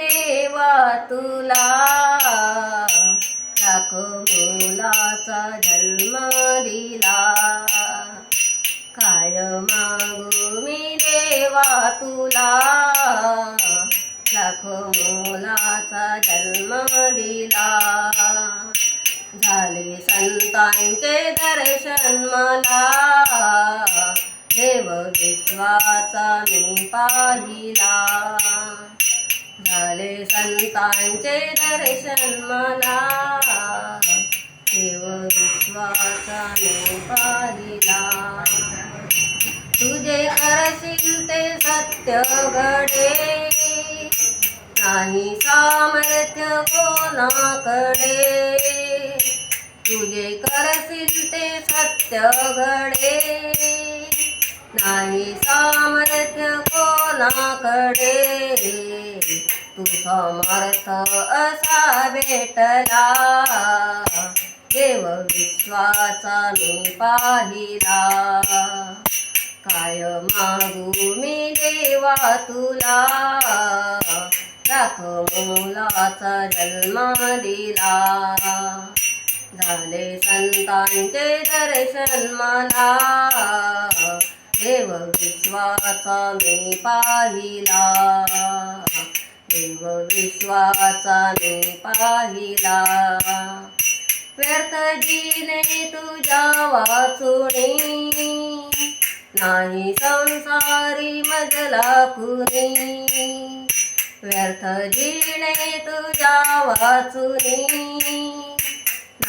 देवा तुला. लाखो मुलाचा जन्म दिला. काय मागू मी देवा तुला? लाखो मुलाचा जन्म दिला. झाले संतांचे दर्शन मला. देव विश्वाचा मी पाहिला. झाले संतांचे दर्शन मला. देव विश्वासाने पाहिला. तुझे करशील ते सत्य घडे. नाही सामर्थ्य कोणाकडे. तुझे करशील ते सत्य घडे. नाही सामर्थ्य कोणाकडे. तुझा मार्थ असा भेटला. देव विश्वाचा मी पाहिला. काय मागू मी देवा तुला? लाख मुलाचा जन्म दिला. झाले संतांचे दर्शन मला. देव विश्वाचा मी पाहिला. देव विश्वाचाने पाहिला. व्यर्थ दिले तुझ्या वाचुणी नाही संसारी मजला कुणी व्यर्थ दिले तुझ्या वाचुनी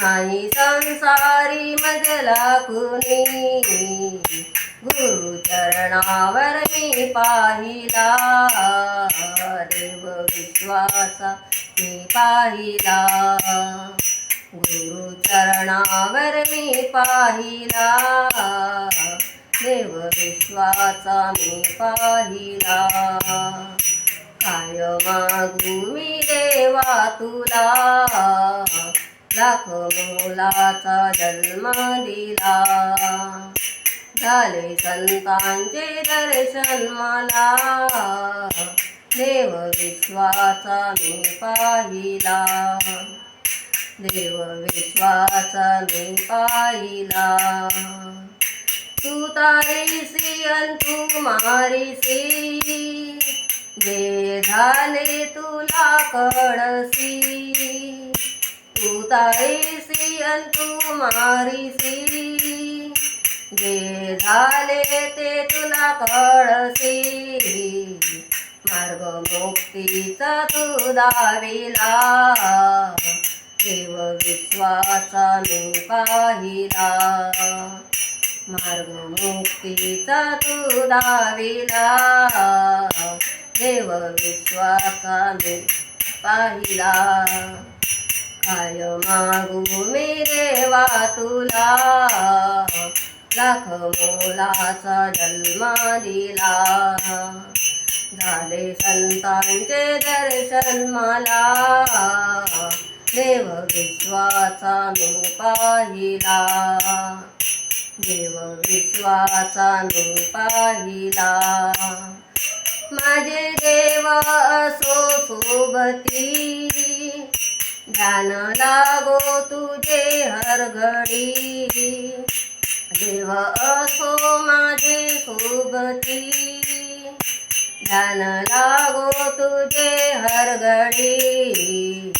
नाही संसारी मजला कुणी गुरु चरणावर मी पाहिला. देव विश्वासा मी पाहिला. गुरु चरणावर मी पाहिला. देव विश्वाचा मी पाहिला. काय मागू मी देवा तुला? लाख मुलाचा जन्म दिला. झाले संतांचे दर्शन मला. देव विश्वाचा मी पाहिला. देव विश्वाचा मी पाहिला. तू तारीसी अन तू मारीसी. जे झाले तुला कळसी. तू तारीसी अंतु मारीसी जे झाले ते तुला कळसी. मार्ग मुक्तीचा तू दाविला. देव विश्वाचा मी पाहिला. मार्ग मुक्तीचा तू दाविला. देव विश्वाचा मी पाहिला. काय मागू मी देवा तुला. लाख मोलाचा जन्म दिला. झाले संतांचे दर्शन मला. देव विश्वाचा मी पाहिला. देव विश्वाचा मी पाहिला. माझे देव असो सोबती. ध्यान लागो तुझे हर घडी. देव असो माझे सोबती. ध्यान लागो तुझे हर घडी.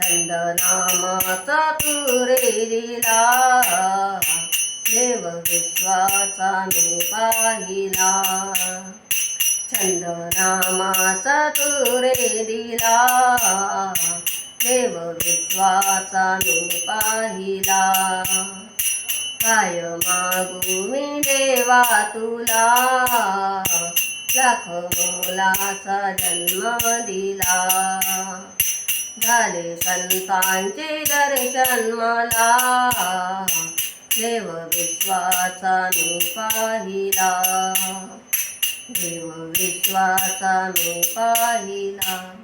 छंद नामाचा तुरे दिला देव विश्वाचा मी पाहिला. छंद नामाचा तुरे दिला देव विश्वाचा मी पाहिला. काय मागू मी देवा तुला? लाख मुलाचा जन्म दिला. झाले संतांचे दर्शन मला. देव विश्वाचा मी पाहिला. देव विश्वाचा मी पाहिला.